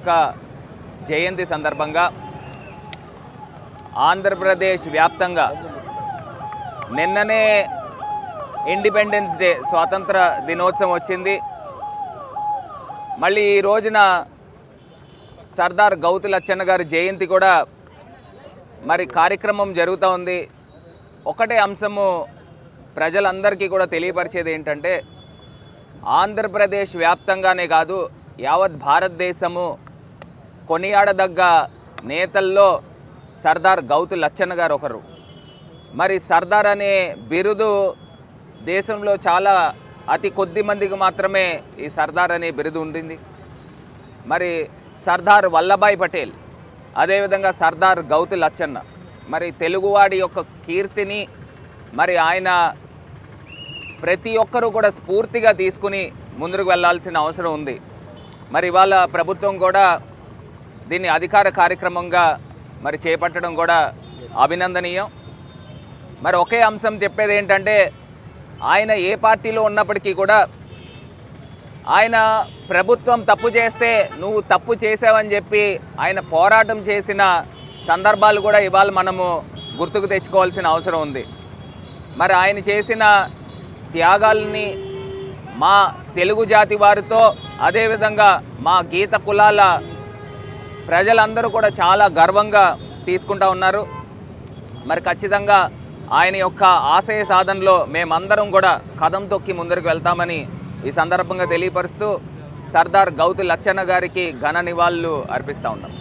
యొక్క జయంతి సందర్భంగా ఆంధ్రప్రదేశ్ వ్యాప్తంగా నిన్ననే ఇండిపెండెన్స్ డే స్వాతంత్ర దినోత్సవం వచ్చింది. మళ్ళీ ఈ రోజున సర్దార్ గౌతు లచ్చన్న గారి జయంతి కూడా మరి కార్యక్రమం జరుగుతూ ఉంది. ఒకటే అంశము ప్రజలందరికీ కూడా తెలియపరిచేది ఏంటంటే ఆంధ్రప్రదేశ్ వ్యాప్తంగానే కాదు యావత్ భారతదేశము కొనియాడదగ్గ నేతల్లో సర్దార్ గౌతు లచ్చన్న గారు ఒకరు. మరి సర్దార్ అనే బిరుదు దేశంలో చాలా అతి కొద్ది మందికి మాత్రమే ఈ సర్దార్ అనే బిరుదు ఉండింది. మరి సర్దార్ వల్లభాయ్ పటేల్ అదేవిధంగా సర్దార్ గౌతు లచ్చన్న మరి తెలుగువాడి యొక్క కీర్తిని మరి ఆయన ప్రతి ఒక్కరూ కూడా స్ఫూర్తిగా తీసుకుని ముందుకు వెళ్ళాల్సిన అవసరం ఉంది. మరి ఇవాళ ప్రభుత్వం కూడా దీన్ని అధికార కార్యక్రమంగా మరి చేపట్టడం కూడా అభినందనీయం. మరి ఒకే అంశం చెప్పేది ఏంటంటే ఆయన ఏ పార్టీలో ఉన్నప్పటికీ కూడా ఆయన ప్రభుత్వం తప్పు చేస్తే నువ్వు తప్పు చేసావని చెప్పి ఆయన పోరాటం చేసిన సందర్భాలు కూడా ఇవాళ మనము గుర్తుకు తెచ్చుకోవాల్సిన అవసరం ఉంది. మరి ఆయన చేసిన త్యాగాల్ని మా తెలుగు జాతి వారితో అదేవిధంగా మా గీత కులాల ప్రజలందరూ కూడా చాలా గర్వంగా తీసుకుంటా ఉన్నారు. మరి ఖచ్చితంగా ఆయన యొక్క ఆశయ సాధనలో మేమందరం కూడా కదం తొక్కి ముందరికి వెళ్తామని ఈ సందర్భంగా తెలియపరుస్తూ సర్దార్ గౌతు లచ్చన్న గారికి ఘన నివాళులు అర్పిస్తూ ఉన్నాం.